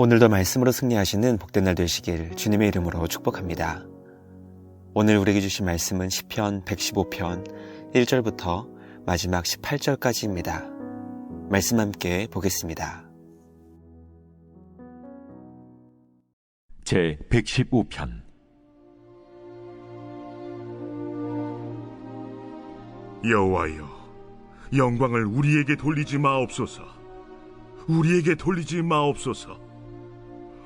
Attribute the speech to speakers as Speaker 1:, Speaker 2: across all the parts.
Speaker 1: 오늘도 말씀으로 승리하시는 복된 날 되시길 주님의 이름으로 축복합니다. 오늘 우리에게 주신 말씀은 시편 115편 1절부터 마지막 18절까지입니다. 말씀 함께 보겠습니다.
Speaker 2: 제 115편
Speaker 3: 여호와여 영광을 우리에게 돌리지 마옵소서 우리에게 돌리지 마옵소서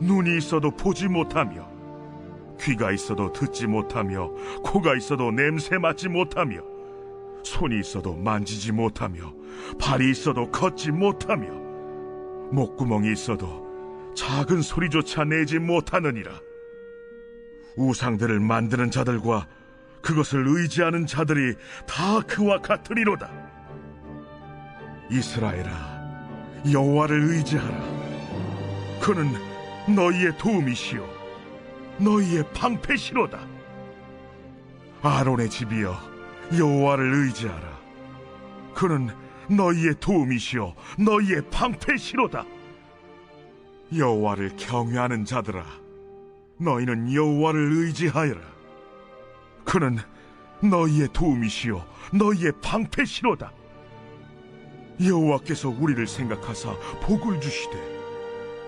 Speaker 3: 눈이 있어도 보지 못하며 귀가 있어도 듣지 못하며 코가 있어도 냄새 맡지 못하며 손이 있어도 만지지 못하며 발이 있어도 걷지 못하며 목구멍이 있어도 작은 소리조차 내지 못하느니라 우상들을 만드는 자들과 그것을 의지하는 자들이 다 그와 같으리로다. 이스라엘아, 여호와를 의지하라. 그는 너희의 도움이시요, 너희의 방패시로다. 아론의 집이여, 여호와를 의지하라. 그는 너희의 도움이시요, 너희의 방패시로다. 여호와를 경외하는 자들아, 너희는 여호와를 의지하여라. 그는 너희의 도움이시요 너희의 방패시로다. 여호와께서 우리를 생각하사 복을 주시되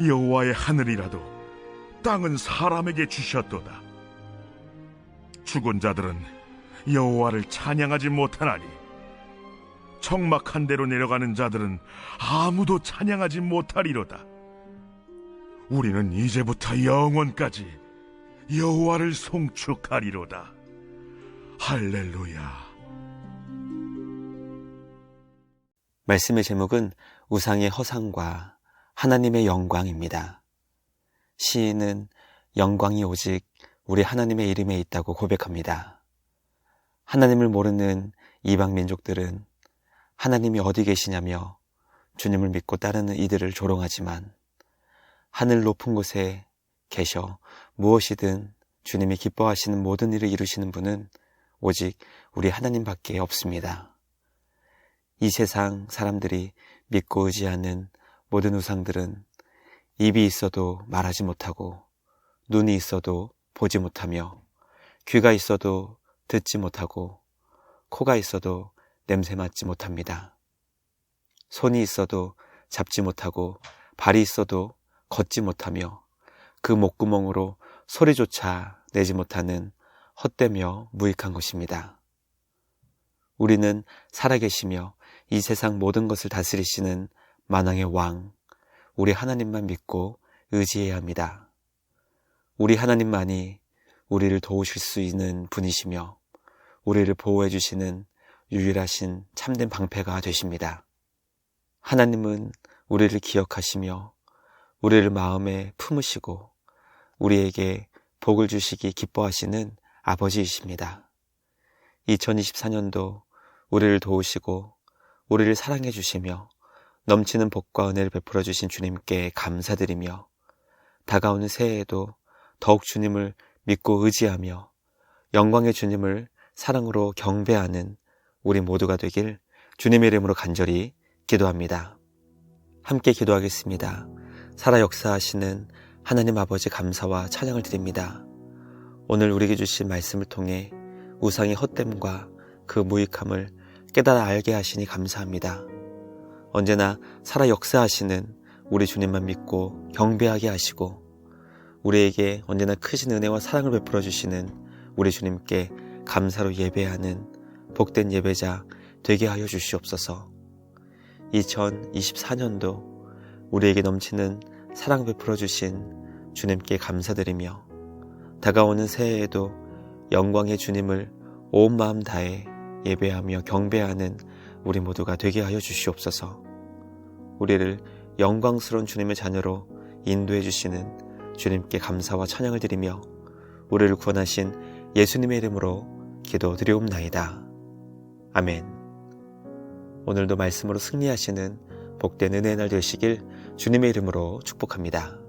Speaker 3: 여호와의 하늘이라도 땅은 사람에게 주셨도다. 죽은 자들은 여호와를 찬양하지 못하나니 적막한 데로 내려가는 자들은 아무도 찬양하지 못하리로다. 우리는 이제부터 영원까지 여호와를 송축하리로다. 할렐루야.
Speaker 1: 말씀의 제목은 우상의 허상과 하나님의 영광입니다. 시인은 영광이 오직 우리 하나님의 이름에 있다고 고백합니다. 하나님을 모르는 이방 민족들은 하나님이 어디 계시냐며 주님을 믿고 따르는 이들을 조롱하지만 하늘 높은 곳에 계셔 무엇이든 주님이 기뻐하시는 모든 일을 이루시는 분은 오직 우리 하나님밖에 없습니다. 이 세상 사람들이 믿고 의지하는 모든 우상들은 입이 있어도 말하지 못하고 눈이 있어도 보지 못하며 귀가 있어도 듣지 못하고 코가 있어도 냄새 맡지 못합니다. 손이 있어도 잡지 못하고 발이 있어도 걷지 못하며 그 목구멍으로 소리조차 내지 못하는 헛되며 무익한 것입니다. 우리는 살아계시며 이 세상 모든 것을 다스리시는 만왕의 왕, 우리 하나님만 믿고 의지해야 합니다. 우리 하나님만이 우리를 도우실 수 있는 분이시며 우리를 보호해 주시는 유일하신 참된 방패가 되십니다. 하나님은 우리를 기억하시며 우리를 마음에 품으시고 우리에게 복을 주시기 기뻐하시는 아버지이십니다. 2024년도 우리를 도우시고 우리를 사랑해 주시며 넘치는 복과 은혜를 베풀어 주신 주님께 감사드리며 다가오는 새해에도 더욱 주님을 믿고 의지하며 영광의 주님을 사랑으로 경배하는 우리 모두가 되길 주님의 이름으로 간절히 기도합니다. 함께 기도하겠습니다. 살아 역사하시는 하나님 아버지 감사와 찬양을 드립니다. 오늘 우리에게 주신 말씀을 통해 우상의 헛됨과 그 무익함을 깨달아 알게 하시니 감사합니다. 언제나 살아 역사하시는 우리 주님만 믿고 경배하게 하시고 우리에게 언제나 크신 은혜와 사랑을 베풀어 주시는 우리 주님께 감사로 예배하는 복된 예배자 되게 하여 주시옵소서. 2024년도 우리에게 넘치는 사랑 베풀어 주신 주님께 감사드리며 다가오는 새해에도 영광의 주님을 온 마음 다해 예배하며 경배하는 우리 모두가 되게 하여 주시옵소서. 우리를 영광스러운 주님의 자녀로 인도해 주시는 주님께 감사와 찬양을 드리며 우리를 구원하신 예수님의 이름으로 기도드리옵나이다. 아멘. 오늘도 말씀으로 승리하시는 복된 은혜의 날 되시길 주님의 이름으로 축복합니다.